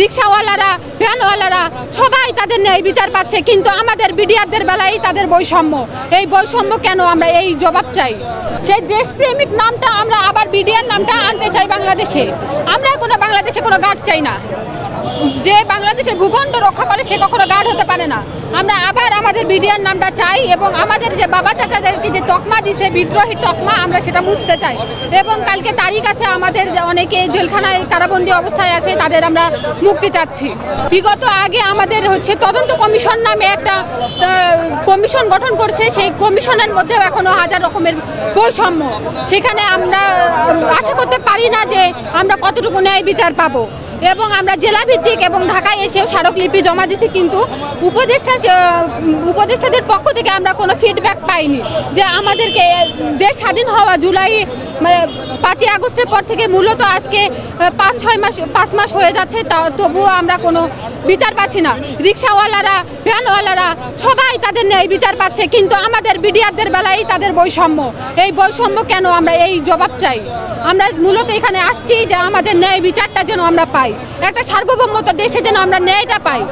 রিক্সাওয়ালারা, ভ্যানওয়ালারা সবাই তাদের ন্যায় বিচার পাচ্ছে, কিন্তু আমাদের বিডিআরদের বেলায় তাদের বৈষম্য। এই বৈষম্য কেন আমরা এই জবাব চাই? সেই দেশপ্রেমিক নামটা আমরা আবার বিডিআর নামটা আনতে চাই বাংলাদেশে। আমরা কোনো বাংলাদেশে কোনো গার্ড চাই না। যে বাংলাদেশের ভূখণ্ড রক্ষা করে সে কখনো গার্ড হতে পারে না। আমরা আবার আমাদের বিডিআর নামটা চাই এবং আমাদের যে বাবা চাচাদেরকে যে তকমা দিছে বিদ্রোহী তকমা, আমরা সেটা বুঝতে চাই। এবং কালকে তারিখ আছে আমাদের অনেকে জেলখানায় কারাবন্দী অবস্থায় আছে, তাদের আমরা মুক্তি চাচ্ছি। বিগত আগে আমাদের হচ্ছে তদন্ত কমিশন নামে একটা কমিশন গঠন করছে, সেই কমিশনের মধ্যেও এখনও হাজার রকমের বৈষম্য। সেখানে আমরা আশা করতে পারি না যে আমরা কতটুকু ন্যায় বিচার পাবো। এবং আমরা জেলা ভিত্তিক এবং ঢাকায় এসেও স্মারকলিপি জমা দিছি, কিন্তু উপদেষ্টা উপদেষ্টাদের পক্ষ থেকে আমরা কোনো ফিডব্যাক পাইনি যে আমাদেরকে দেশ স্বাধীন হওয়া জুলাই মানে পাঁচই আগস্টের পর থেকে মূলত আজকে পাঁচ, ছয় মাস, পাঁচ মাস হয়ে যাচ্ছে, তা তবুও আমরা কোনো বিচার পাচ্ছি না। রিক্সাওয়ালারা, ভ্যানওয়ালারা সবাই তাদের ন্যায় বিচার পাচ্ছে, কিন্তু আমাদের বিডিআরদের বেলায় তাদের বৈষম্য। এই বৈষম্য কেন আমরা এই জবাব চাই? আমরা মূলত এখানে আসছি যে আমাদের ন্যায় বিচারটা যেন আমরা পাই। একটা সার্বভৌমত দেশে যেন আমরা ন্যায়টা পাই।